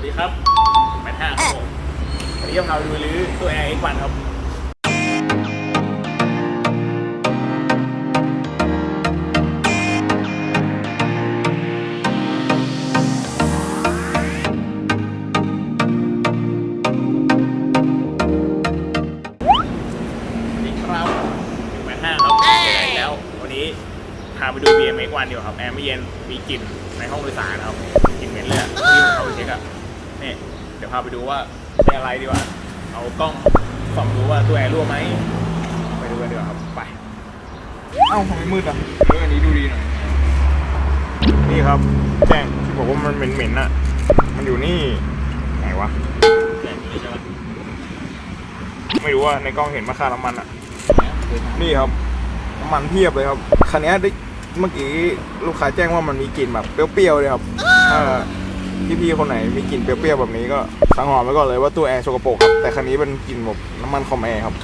วัสดีครับแปดห้าครับผมวันนี้จะพาไปดูรื้อตัวแอร์เอ็กวันครับสวัสดีครับหนึ่งแปดห้าครับเจอกันอีกแล้ววันนี้พาไปดู BMX วันเดียวครับ แอร์ไม่เย็นมีกลิ่นในห้องโดยสารนะครับกลิ่นเหม็นเลยอะที่ผมเข้าไปเช็คอะ นี่เดี๋ยวพาไปดูว่าเป็นอะไรดีกว่าเอากล้องส่องดูว่าตัวแอร์รั่วไหมไปดูกันดีกว่าครับไปเอ้าทำไมมืดอะเอออันนี้ดูดีหน่อยนี่ครับ แจ้งที่บอกว่ามันเหม็นๆน่ะ มันอยู่นี่ไหนวะไม่รู้ว่าในกล้องเห็นมาค่าน้ำมันอะ นี่ครับน้ำมันเพียบเลยครับคันนี้ได้เมื่อกี้ลูกค้าแจ้งว่ามันมีกลิ่นแบบเปรี้ยวๆเลยครับถ้า พี่ๆคนไหนมีกลิ่นเปรี้ยวๆแบบนี้ก็สังหรณ์ไว้ก่อนเลยว่าตู้แอร์โชกโปรกครับแต่คันนี้เป็นกลิ่นแบบน้ำมันคอมแอร์ครับ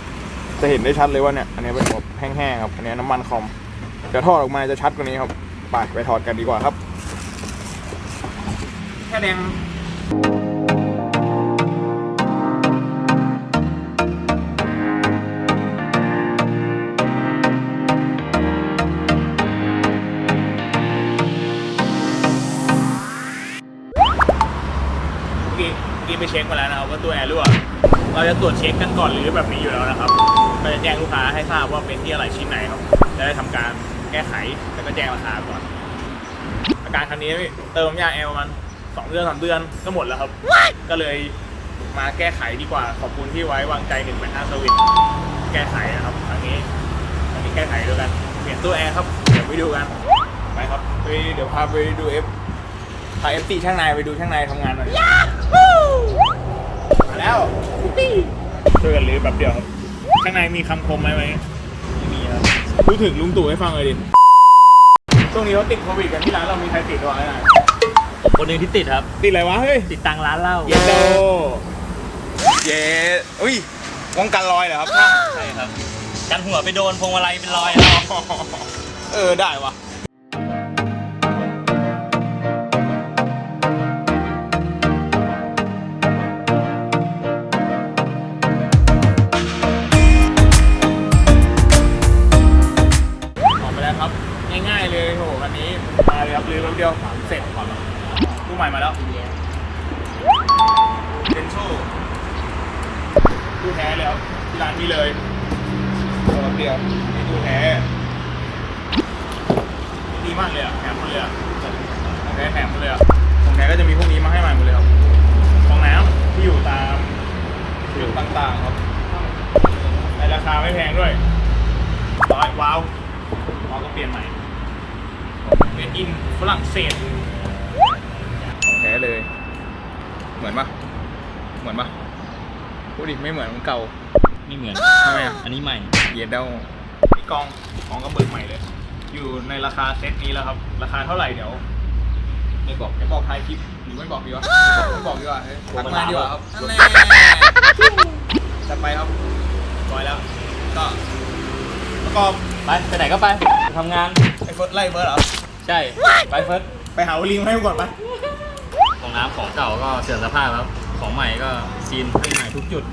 จะเห็นได้ชัดเลยว่าเนี่ยอันนี้เป็นแบบแห้งๆครับอันนี้น้ำมันคอมเดี๋ยวทอดออกมาจะชัดกว่านี้ครับไปไปถอดกันดีกว่าครับแค่แดง ช็คมาแล้วนะครับว่าตัวแอร์รั่ว เราจะตรวจเช็คกันก่อนหรือแบบนี้อยู่แล้วนะครับ ก็จะแจ้งลูกค้าให้ทราบว่าเป็นที่อะไรชิ้นไหนครับจะได้ทำการแก้ไขแล้วก็แจ้งราคาก่อน อาการคันนี้เติมยาแอร์ประมาณสองเดือนสามเดือนก็หมดแล้วครับ ก็เลยมาแก้ไขดีกว่าขอบคุณที่ไว้วางใจหนึ่งเป็นห้าสวิตแก้ไขนะครับครั้งนี้ครั้งนี้แก้ไขด้วยกันเปลี่ยนตัวแอร์ครับเดี๋ยวไปดูกันไปครับไปเดี๋ยวพาไปดูเอฟพาเอฟซีช่างนายไปดูช่างนายทำงานหน่อย มาแล้วช่วยกันรื้อแบบเดียวครับช่างนายมีคำคมไหมไหมไม่มีครับพูดถึงลุงตู่ให้ฟังเลยดิช่วงนี้เขาติดโควิดกันที่ร้านเรามีใครติดด้วยไหมผมคนหนึ่งที่ติดครับ ติดอะไรวะเฮ้ยติดตังร้านเหล้าเยนโดเยอุ้ยป้องกันรอยเหรอครับช่างใช่ครับกันหัวไปโดนพวงมาลัยเป็นรอยครับเออได้วะาเลยครับรื้อแป๊บเดียวเสร็จก่อนตู้ใหม่มาแล้วเดนโชตู้แท้เลยครับที่ร้านนี้เลยโหแป๊บเดียวนี่ตู้แท้ดีมากเลยอะแถมหมดเลยอะของแท้แถมหมดเลยอะของแท้ก็จะมีพวกนี้มาให้ใหม่หมดเลยครับของน้ำที่อยู่ตามจุดต่างๆครับในราคาไม่แพงด้วยร้อยว้าวว้าวก็เปลี่ยนใหม่ เป็นอินฝรั่งเศสของแท้เลย เหมือนปะเหมือนปะพูดดิไม่เหมือนของเก่าไม่เหมือน ทำไมอะอันนี้ใหม่ เยเดลนี่กองของกระเบิดใหม่เลย อยู่ในราคาเซตนี้แล้วครับ ราคาเท่าไหร่เดี๋ยวไม่บอกไม่บอกท้ายคลิปหรือไม่บอกดีวะไม่บอกดีกว่าเฮ้ยทักมาดีกว่าครับแน่จัดไปครับร้อยแล้ว ก็ประกอบไปไปไหนก็ไปทำงานไอ้เฟิร์สไล่เฟิร์สเหรอ ใช่ไปเฟิร์สไปหาวลิงให้ก่อนไปของน้ำของเก่าก็เสื่อมสภาพครับ ของใหม่ก็ซีนให้ใหม่ทุกจุด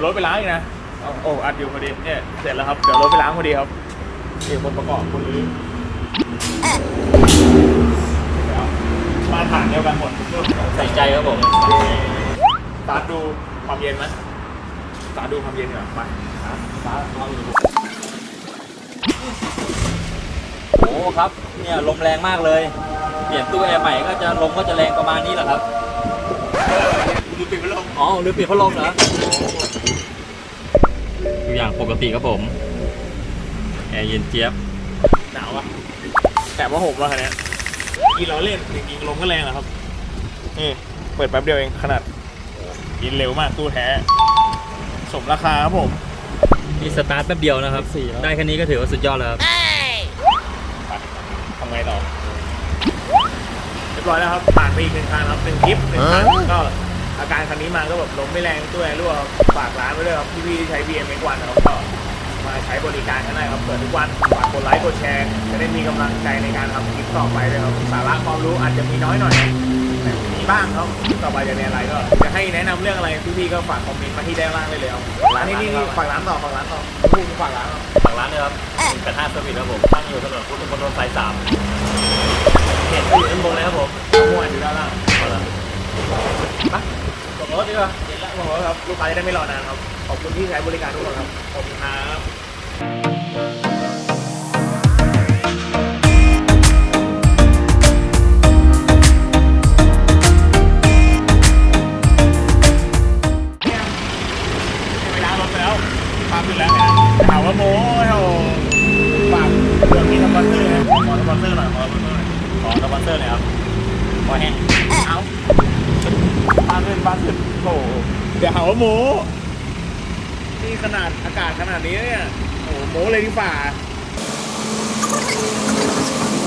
ยวรถไปล้างอีกนะเอาโอ้อัดอยู่พอดีเนี่ยเสร็จแล้วครับเดี๋ยวรถไปล้างพอดีครับนี่คนประกอบคนรื้อแล้วมาฐานเดียวกันหมดใส่ใจครับผมสตาร์ทดูความเย็นไหมสตาร์ทดูความเย็นดีกว่าไปสตาร์ทลองดูโอ้ครับเนี่ยลมแรงมากเลย เปลี่ยนตู้แอร์ใหม่ก็จะลมก็จะแรงประมาณนี้แหละครับนดูปิดพัดลมอ๋อหรือปิดพัดลมเหรอ ทุกอย่างปกติครับผม แอร์เย็นเจี๊ยบ หนาวอะแต่ว่าผมว่าคันเนี้ยกินเราเล่นจริงๆลมก็แรงอะครับ นี่ เปิดแป๊บเดียวเองขนาดกินเร็วมากตู้แท้ สมราคาครับผม นี่สตาร์ทแป๊บเดียวนะครับได้แค่นี้ก็ถือว่าสุดยอดแล้วครับ ไปทำไงต่อ เรียบร้อยแล้วครับผ่านไปอีกหนึ่งคันครับหนึ่งคลิปหนึ่งคันก็ อาการคันนี้มาก็แบบลมไม่แรงตัวแอร์รั่วครับฝากร้านไว้ด้วยครับพี่ๆที่ใช้ BM วันนะครับก็มาใช้บริการกันได้ครับเปิดทุกวันฝากกดไลค์กดแชร์จะได้มีกำลังใจในการทำคลิปต่อไปเลยครับสาระความรู้อาจจะมีน้อยหน่อยแต่มีบ้างครับต่อไปจะในอะไรก็จะให้แนะนำเรื่องอะไรพี่ๆก็ฝากคอมเมนต์มาที่ด้านล่างได้เลยครับอันนี้นี่นี่ฝากร้านต่อฝากร้านต่อพูดฝากร้านต่อฝั่งร้านเลยครับกระทะสวิตครับผมตั้งอยู่ถนนพุทธมณฑลสายสามเห็นอยู่ด้านบนเลยครับผมมั่วอยู่ด้านล่างเอาละส่ง รถดีกว่าเห็นแล้วส่งรถครับลูกค้าจะได้ไม่รอนานครับ ขอบคุณที่ใช้บริการทุกคนครับ ขอบคุณครับเวลารถไปแล้วพาขึ้นแล้วนะถามว่าโม้โอ้ฝากเรื่องนี้สปอนเซอร์นะขอสปอนเซอร์หน่อยขอสปอนเซอร์หน่อยขอสปอนเซอร์เลยครับพอแห้งเอา บ้านขึ้นบ้านขึ้นโอ้เดี๋ยวหาว่าโมนี่ขนาดอากาศขนาดนี้เนี่ยโอ้โหโมเลยดีฝ่า